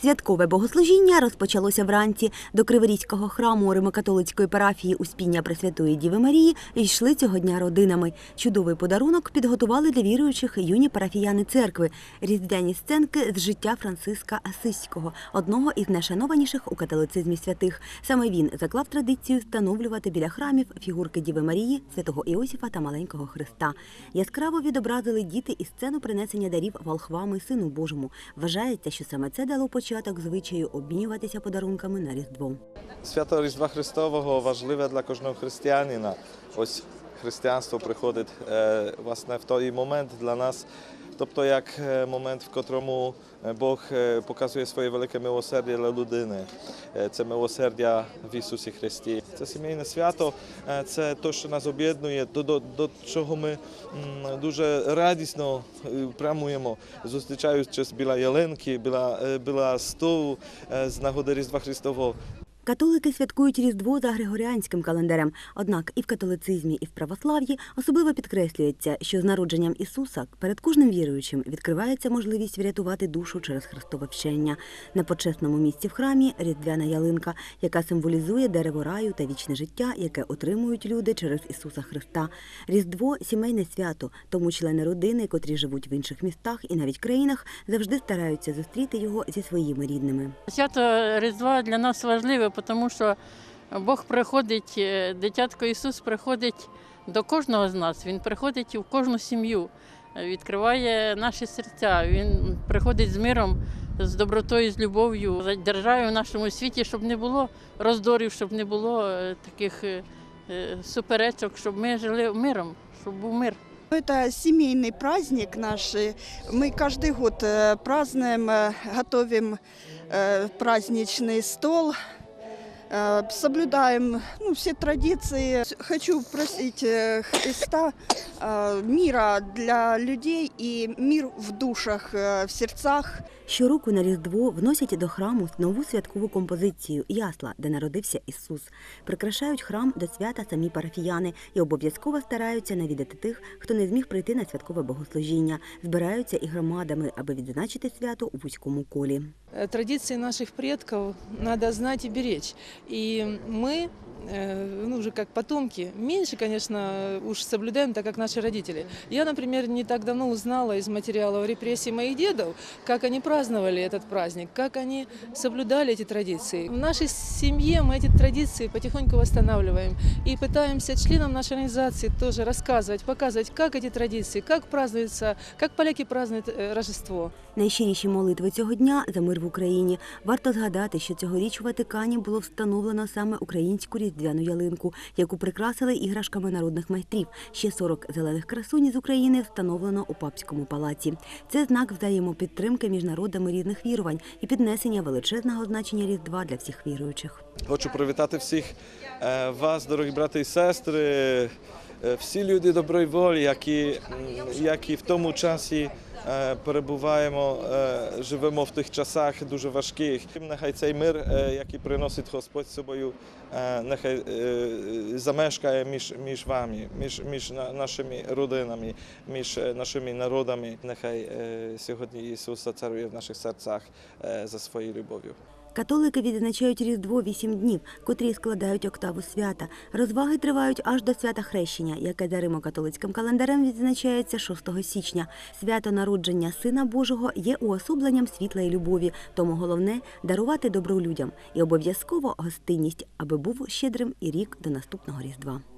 Святкове богослужіння розпочалося вранці. До Криворізького храму Римокатолицької парафії Успіння Пресвятої Діви Марії йшли цього дня родинами. Чудовий подарунок підготували для віруючих юні парафіяни церкви. Різдвяні сценки з життя Франциска Асиського, одного із найшанованіших у католицизмі святих. Саме він заклав традицію встановлювати біля храмів фігурки Діви Марії, святого Іосифа та маленького Христа. Яскраво відобразили діти і сцену принесення дарів волхвами Сину Божому. Вважається, що саме це дало початок звичаю обмінюватися подарунками на Різдво. Свято Різдва Христового важливе для кожного християнина. Ось християнство приходить е, власне в той момент для нас, тобто як е, момент, в котрому е, Бог е, показує своє велике милосердя для людини. Це милосердя в Ісусі Христі. Це сімейне свято, це те, що нас об'єднує, до, до, до чого ми дуже радісно прямуємо, зустрічаючись біля ялинки, біля, біля столу з нагоди Різдва Христового. Католики святкують Різдво за григоріанським календарем. Однак і в католицизмі, і в православ'ї особливо підкреслюється, що з народженням Ісуса перед кожним віруючим відкривається можливість врятувати душу через Христове вчення. На почесному місці в храмі різдвяна ялинка, яка символізує дерево раю та вічне життя, яке отримують люди через Ісуса Христа. Різдво сімейне свято, тому члени родини, котрі живуть в інших містах і навіть країнах, завжди стараються зустріти його зі своїми рідними. Свято Різдва для нас важливе, тому що Бог приходить, е, дитятко Ісус приходить до кожного з нас. Він приходить в кожну сім'ю, е, відкриває наші серця. Він приходить з миром, з добротою, з любов'ю, державою в нашому світі, щоб не було роздорів, щоб не було е, таких е, е, суперечок, щоб ми жили миром, щоб був мир. Это семейный праздник наш. и Мы каждый год э, празднуем, э, готовим э, праздничный стол, э, соблюдаем ну, все традиции. Хочу просить э, Христа э, мира для людей и мир в душах, э, в сердцах. Щороку на Різдво вносять до храму нову святкову композицію Ясла, де народився Ісус. Прикрашають храм до свята самі парафіяни і обов'язково стараються навідати тих, хто не зміг прийти на святкове богослужіння. Збираються і громадами, аби відзначити свято у вузькому колі. Э, Традиции наших предков надо знать и беречь. И мы, э, ну, уже как потомки, меньше, конечно, уж соблюдаем, так как наши родители. Я, например, не так давно узнала из материалов репрессий моих дедов, как они праздновали этот праздник, как они соблюдали эти традиции. В нашей семье мы эти традиции потихоньку восстанавливаем и пытаемся членам нашей организации тоже рассказывать, показывать, как эти традиции, как празднуется, как поляки празднуют э, Рождество. Найщиріші молитви цього дня за мир в Україні. Варто згадати, що цьогоріч у Ватикані було встановлено саме українську різдвяну ялинку, яку прикрасили іграшками народних майстрів. Ще 40 зелених красунь з України встановлено у папському палаці. Це знак взаємопідтримки між народами різних вірувань і піднесення величезного значення різдва для всіх віруючих. Хочу привітати всіх е, вас, дорогі брати і сестри, е, всі люди доброї волі, які, які в тому часі перебуваємо, е, живемо в тих часах дуже важких. Нехай цей мир, е, який приносить Господь з собою, е, нехай е, замешкає між, між вами, між, між нашими родинами, між е, нашими народами. Нехай е, сьогодні Ісус царує в наших серцях е, за своєю любов'ю. Католики відзначають Різдво вісім днів, котрі складають октаву свята. Розваги тривають аж до свята Хрещення, яке за римо-католицьким календарем відзначається 6 січня. Свято народження Сина Божого є уособленням світла і любові, тому головне дарувати добро людям і обов'язково гостинність, аби був щедрим і рік до наступного Різдва.